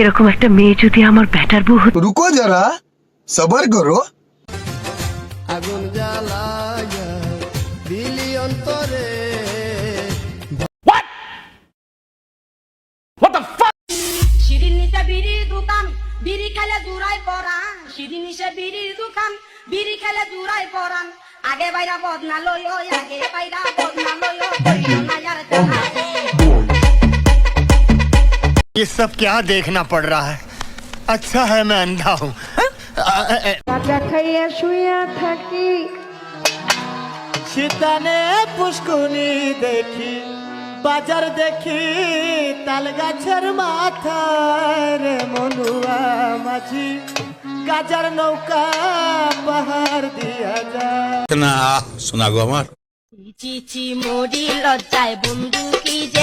এরকম একটা মেয়ে যদি আমার ব্যাটার বউ হতো রুকো যারা সবার করো। আগুন বিড়ির বিড়ি খেলে দূরাই পরান শিরিন নিশে বিড়ির দোকান বিড়ি খেলে দূরাই পরান আগে বাইরা বদনা লই আগে বাইরা বদনা লই ये सब क्या देखना पड़ रहा है अच्छा है मैं अंधा हूँ টাকা খাইয়া শুইয়া থাকি শীতানে পুষ্কুনি দেখি বাজার দেখি তাল গাছের মাথায় রে মনুয়া মাঝি গাজার নৌকা পাহাড় দিয়া যায় না শোনা গো আমার চিচি মরি লজ্জায় বন্ধু কি যে কর